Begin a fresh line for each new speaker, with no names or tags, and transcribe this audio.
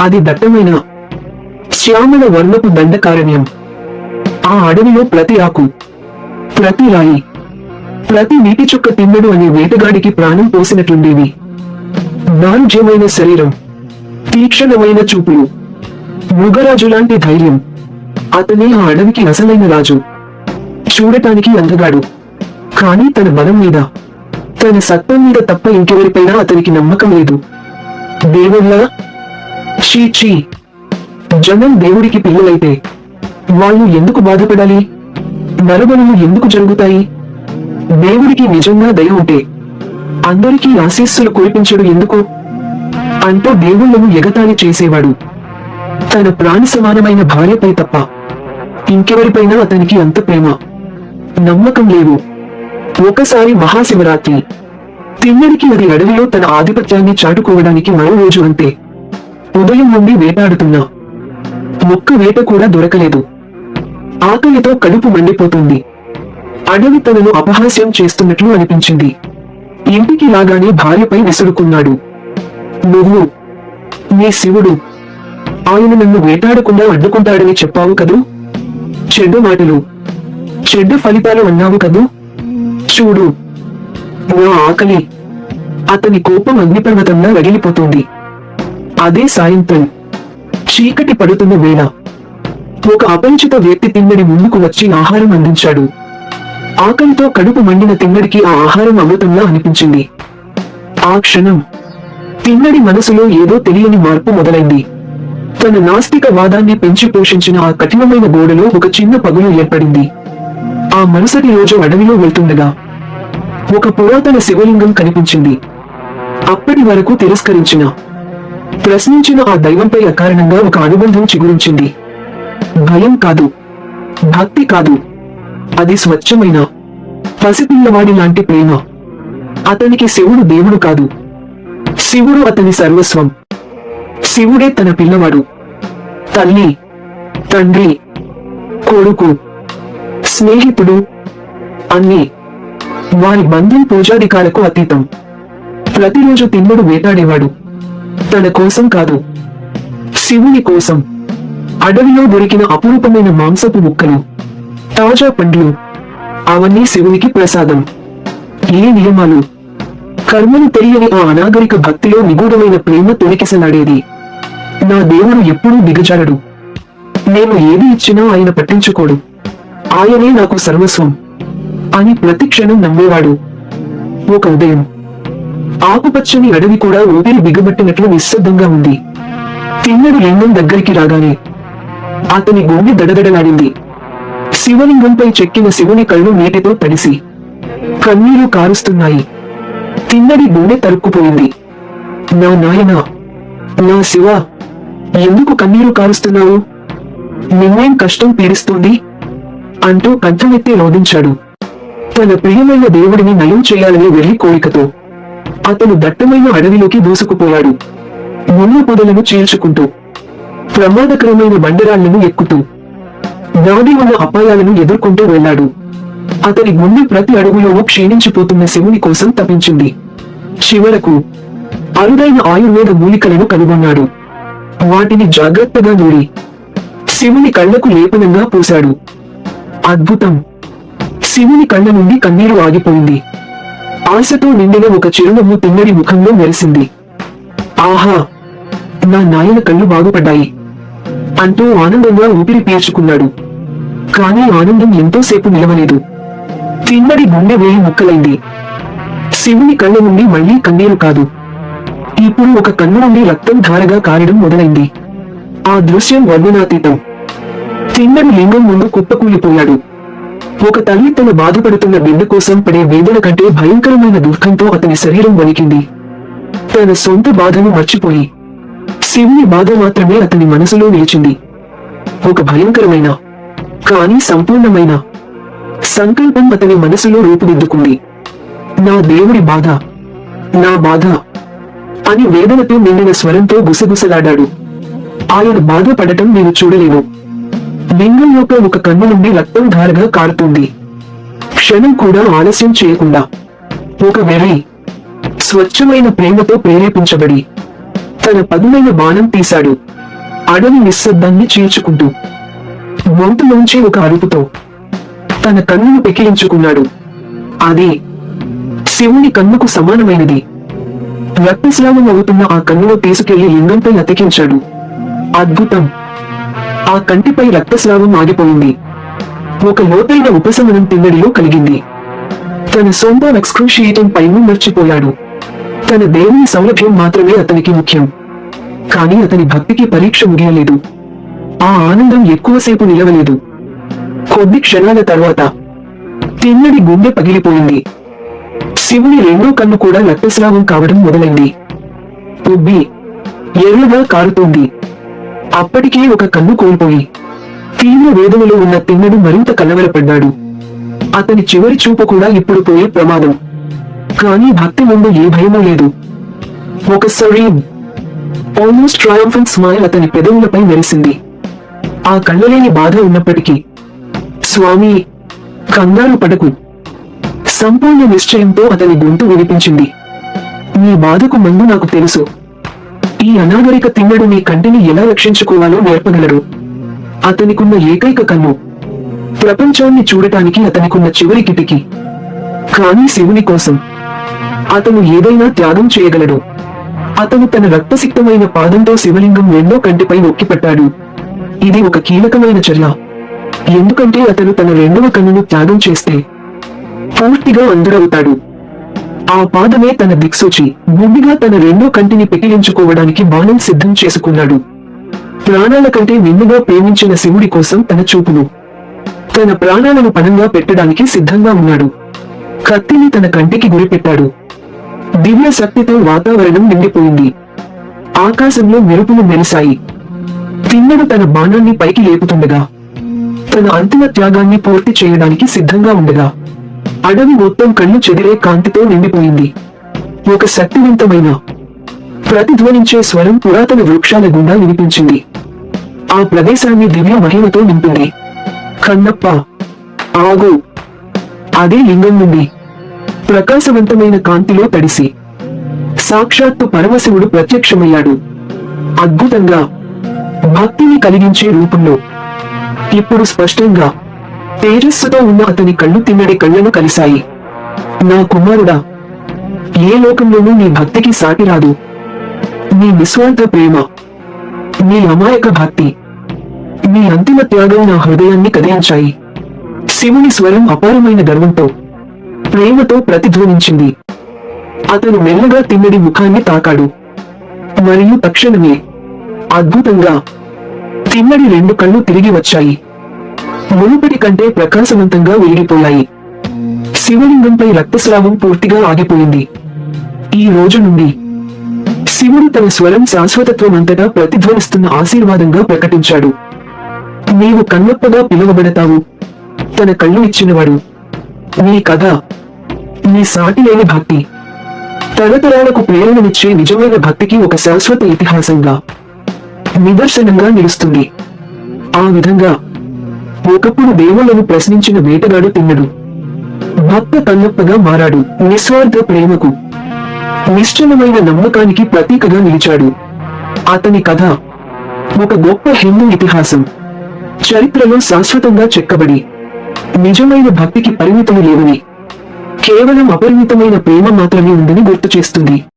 అది దట్టమైన శ్యామల వర్ణపు దండకారణ్యం ఆ అడవిలో ప్రతి ఆకు ప్రతి రాయి ప్రతి నీటి చుక్క తిన్నడు అనే వేటగాడికి ప్రాణం పోసినట్లుండేవి. నారుజ్యమైన శరీరం తీక్షణమైన చూపులు మృగరాజు లాంటి ధైర్యం. అతనే ఆ అడవికి అసలైన రాజు. చూడటానికి అందగాడు. కానీ తన బలం మీద తన సత్వం మీద తప్ప ఇంకెవరిపైనా అతనికి నమ్మకం లేదు. దేవుళ్ళ? షీ చీ జనం దేవుడికి పిల్లలైతే వాళ్ళు ఎందుకు బాధపడాలి? నరబలులు ఎందుకు జరుగుతాయి? దేవుడికి నిజంగా దయ ఉంటే అందరికీ ఆశీస్సులు కురిపించడు ఎందుకు? అంటూ దేవుళ్ళను ఎగతాళి చేసేవాడు. తన ప్రాణ సమానమైన భార్యపై తప్ప ఇంకెవరిపైనా అతనికి అంత ప్రేమ నమ్మకం లేవు. ఒకసారి మహాశివరాత్రి తిన్నడికి అది అడవిలో తన ఆధిపత్యాన్ని చాటుకోవడానికి మరో రోజు అంతే. ఉదయం నుండి వేటాడుతున్నా ముక్క వేట కూడా దొరకలేదు. ఆకలితో కడుపు మండిపోతుంది. అడవి తనను అపహాస్యం చేస్తున్నట్లు అనిపించింది. ఇంటికి లాగానే భార్యపై విసురుకున్నాడు. నువ్వు నీ శివుడు ఆయన నన్ను వేటాడకుండా అడ్డుకుంటాడని చెప్పావు కదూ? చెడ్డ మాటలు చెడ్డ ఫలితాలు అన్నావు కదూ? చూడు నా ఆకలి అతని కోపం అగ్నిపర్వతంలా రగిలిపోతుంది. అదే సాయంత్రం. చీకటి పడుతున్న వేళ. ఒక అపరిచిత వ్యక్తి తిన్నడి ముందుకు వచ్చి ఆహారం అందించాడు. ఆకలితో కడుపు మండిన తింగడికి ఆ ఆహారం అమృతంలా అనిపించింది. ఆ క్షణం. తింగడి మనసులో ఏదో తెలియని మార్పు మొదలైంది. తన నాస్తిక వాదాన్ని పెంచి పోషించిన ఆ కఠినమైన గోడలో ఒక చిన్న పగులు ఏర్పడింది. ఆ మరుసటి రోజు అడవిలో వెళ్తుండగా. ఒక పురాతన శివలింగం కనిపించింది. అప్పటి వరకు తిరస్కరించిన. ప్రశ్నించిన ఆ దైవంపై అకారణంగా ఒక అనుబంధం చిగురించింది. భయం కాదు. భక్తి కాదు. అది స్వచ్ఛమైన పసిపిల్లవాడి లాంటి ప్రేమ. అతనికి శివుడు దేవుడు కాదు. శివుడు అతని సర్వస్వం. శివుడే తన పిల్లవాడు. తల్లి తండ్రి కొడుకు స్నేహితుడు అన్ని. వారి బంధం పూజాధికారకు అతీతం. ప్రతిరోజు తిన్నడు వేటాడేవాడు. తన కోసం కాదు శివుని కోసం. అడవిలో దొరికిన అపురూపమైన మాంసపు ముక్కలు తాజా పండ్లు అవన్నీ శివునికి ప్రసాదం. ఏ నియమాలు? కర్మను తెలియని ఆ అనాగరిక భక్తిలో నిగూఢమైన ప్రేమ తొలికిసలాడేది. నా దేవుడు ఎప్పుడూ దిగజారడు. నేను ఏది ఇచ్చినా ఆయన పట్టించుకోడు. ఆయనే నాకు సర్వస్వం అని ప్రతి క్షణం నమ్మేవాడు. ఒక ఉదయం ఆకుపచ్చని అడవి కూడా ఊపిరి బిగబట్టినట్లు నిశ్శబ్దంగా ఉంది. తిన్నడి లింగం దగ్గరికి రాగానే అతని గుండె దడదడలాడింది. శివలింగంపై చెక్కిన శివుని కళ్ళు నీటితో తడిసి కన్నీరు కారుస్తున్నాయి. తిన్నడి గుండె తరుక్కుపోయింది. నా నాయనా నా శివ ఎందుకు కన్నీరు కారుస్తున్నావు? నిన్నేం కష్టం పీడిస్తుంది? అంటూ కంఠమెత్తి రోధించాడు. తన ప్రియమైన దేవుడిని నయం చేయాలనే వెళ్ళి కోరికతో అతను దట్టమైన అడవిలోకి దూసుకుపోయాడు. ముళ్ళ పొదలను చీల్చుకుంటూ ప్రమాదకరమైన బండరాళ్ళను ఎక్కుతూ నాడి ఉన్న అపాయాలను ఎదుర్కొంటూ వెళ్ళాడు. అతని గుండె ప్రతి అడుగులోనూ క్షీణించిపోతున్న శివుని కోసం తపించింది. చివరకు అరుదైన ఆయుర్వేద మూలికలను కనుగొన్నాడు. వాటిని జాగ్రత్తగా నూరి శివుని కళ్ళకు లేపనంగా పూశాడు. అద్భుతం! శివుని కళ్ళ నుండి కన్నీరు ఆగిపోయింది. ఆశతో నిండిన ఒక చిరునవ్వు తిన్నడి ముఖంలో మెరిసింది. ఆహా నా నాయన కళ్ళు బాగుపడ్డాయి. అంటూ ఆనందంగా ఊపిరి పీల్చుకున్నాడు. కానీ ఆనందం ఎంతోసేపు నిలవలేదు. తిన్నడి గుండె వేయి ముక్కలైంది. శివుని కళ్ళ నుండి మళ్ళీ కన్నీరు కాదు. ఇప్పుడు ఒక కన్ను నుండి రక్తం ధారగా కారడం మొదలైంది. ఆ దృశ్యం వర్ణనాతీతం. తిన్నడి లింగం ముందు కుప్పకూలిపోయాడు. ఒక తల్లి తన బాధపడుతున్న బిడ్డ కోసం పడే వేదన కంటే భయంకరమైన దుఃఖంతో అతని శరీరం వణికింది. తన సొంత బాధను మర్చిపోయి శివుని బాధ మాత్రమే అతని మనసులో నిలిచింది. ఒక భయంకరమైన కానీ సంపూర్ణమైన సంకల్పం అతని మనసులో రూపుదిద్దుకుంది. నా దేవుడి బాధ నా బాధ అని వేదనతో నిండిన స్వరంతో గుసగుసలాడాడు. ఆయన బాధపడటం నేను చూడలేను. లింగం యొక్క ఒక కన్ను నుండి రక్తం ధారగా కారుతుంది. క్షణం కూడా ఆలస్యం చేయకుండా. ఒక వెర్రి స్వచ్ఛమైన ప్రేమతో ప్రేరేపించబడి తన పదునైన బాణం తీశాడు. అడవి నిశ్శబ్దాన్ని చీల్చుకుంటూ గొంతులోంచి ఒక అరుపుతో తన కన్నును పెకిలించుకున్నాడు. అది శివుని కన్నుకు సమానమైనది. రక్తస్రావం అవుతున్న ఆ కన్నును తీసుకెళ్ళి లింగంపై అతికించాడు. అద్భుతం! ఆ కంటిపై రక్తస్రావం ఆగిపోయింది. ఒక లోతైన ఉపశమనం తిన్నడిలో కలిగింది. తన సొంత ఎక్స్క్రూషియేటం పైను మర్చిపోయాడు. తన దేవుని సౌలభ్యం మాత్రమే అతనికి ముఖ్యం. కానీ అతని భక్తికి పరీక్ష ముగియలేదు. ఆ ఆనందం ఎక్కువసేపు నిలవలేదు. కొద్ది క్షణాల తర్వాత తిన్నడి గుండె పగిలిపోయింది. శివుని రెండో కన్ను కూడా రక్తస్రావం కావడం మొదలైంది. ఉబ్బి ఎర్రగా కారుతోంది. అప్పటికే ఒక కన్ను కోల్పోయి తీవ్ర వేదనలో ఉన్న తిన్నడు మరింత కలవరపడ్డాడు. అతని చివరి చూపు కూడా ఇప్పుడు పోయే ప్రమాదం. కానీ భక్తి ముందు ఏ భయమూ లేదు. ఒక సరీన్ ఆల్మోస్ట్ ట్రయంఫెంట్ స్మైల్ అతని పెదవులపై మెరిసింది. ఆ కళ్ళలేని బాధ ఉన్నప్పటికీ స్వామి కంగారు పడకు. సంపూర్ణ నిశ్చయంతో అతని గొంతు వినిపించింది. నీ బాధకు మందు నాకు తెలుసు. ఈ అనాగరిక తిన్నడు నీ కంటిని ఎలా రక్షించుకోవాలో నేర్పగలరు అతనికున్న ఏకైక కన్ను. ప్రపంచాన్ని చూడటానికి అతనికున్న చివరి కిటికీ. కానీ శివుని కోసం. అతను ఏదైనా త్యాగం చేయగలడు. అతను తన రక్తసిక్తమైన పాదంతో శివలింగం రెండో కంటిపై నొక్కిపెట్టాడు. ఇది ఒక కీలకమైన చర్య. ఎందుకంటే అతను తన రెండవ కన్నును త్యాగం చేస్తే పూర్తిగా అందురవుతాడు ఆ పాదమే తన దిక్సూచి గుడ్డిగా తన రెండో కంటిని పెకిలించుకోవడానికి బాణం సిద్ధం చేసుకున్నాడు. ప్రాణాల కంటే నిన్నుగా ప్రేమించిన శివుడి కోసం తన చూపులు తన ప్రాణాలను పణంగా పెట్టడానికి సిద్ధంగా ఉన్నాడు. కత్తిని తన కంటికి గురిపెట్టాడు. దివ్య శక్తితో వాతావరణం నిండిపోయింది. ఆకాశంలో మెరుపులు మెరిశాయి. తిన్నడు తన బాణాన్ని పైకి లేపుతుండగా తన అంతిమ త్యాగాన్ని పూర్తి చేయడానికి సిద్ధంగా ఉండగా అడవి మొత్తం కళ్ళు చెదిరే కాంతితో నిండిపోయింది. ఒక శక్తివంతమైన ప్రతిధ్వనించే స్వరం పురాతన వృక్షాల గుండా వినిపించింది. ఆ ప్రదేశాన్ని దివ్య మహిమతో నింపింది. కన్నప్ప ఆగు. అదే లింగం నుండి ప్రకాశవంతమైన కాంతిలో తడిసి సాక్షాత్తు పరమశివుడు ప్రత్యక్షమయ్యాడు. అద్భుతంగా భక్తిని కలిగించే రూపంలో. ఇప్పుడు స్పష్టంగా తేజస్సుతో ఉన్న అతని కళ్ళు తిన్నడి కళ్ళను కలిశాయి. నా కుమారుడా ఏ లోకంలోనూ నీ భక్తికి సాటి రాదు. నీ నిస్వార్థ ప్రేమ నీ అమాయక భక్తి నీ అంతిమ త్యాగం నా హృదయాన్ని కదిలించాయి. శివుని స్వరం అపారమైన గర్వంతో ప్రేమతో ప్రతిధ్వనించింది. అతను మెల్లగా తిన్నడి ముఖాన్ని తాకాడు. మరియు తక్షణమే అద్భుతంగా తిన్నడి రెండు కళ్ళు తిరిగి వచ్చాయి. మునుపటి కంటే ప్రకాశవంతంగా వెలిగిపోయాయి శివలింగంపై రక్తస్రావం పూర్తిగా ఆగిపోయింది. ఈ రోజు నుండి శివుడు తన స్వరం శాశ్వతత్వం అంతటా ప్రతిధ్వనిస్తున్న ఆశీర్వాదంగా ప్రకటించాడు. నీవు కన్నప్పగా పిలువబడతావు. తన కళ్ళు ఇచ్చినవాడు. నీ కథ నీ సాటి లేని భక్తి. తరతరాలకు ప్రేరణనిచ్చే నిజమైన భక్తికి ఒక శాశ్వత ఇతిహాసంగా నిదర్శనంగా నిలుస్తుంది. ఆ విధంగా ఒకప్పుడు దేవుళ్ళను ప్రశ్నించిన వేటగాడు తిన్నడు. భక్త కన్నప్పగా మారాడు. నిస్వార్థ ప్రేమకు నిశ్చలమైన నమ్మకానికి ప్రతీకగా నిలిచాడు. అతని కథ ఒక గొప్ప హిందూ ఇతిహాసం. చరిత్రలో శాశ్వతంగా చెక్కబడి నిజమైన భక్తికి పరిమితులు లేవని కేవలం అపరిమితమైన ప్రేమ మాత్రమే ఉందని గుర్తు చేస్తుంది.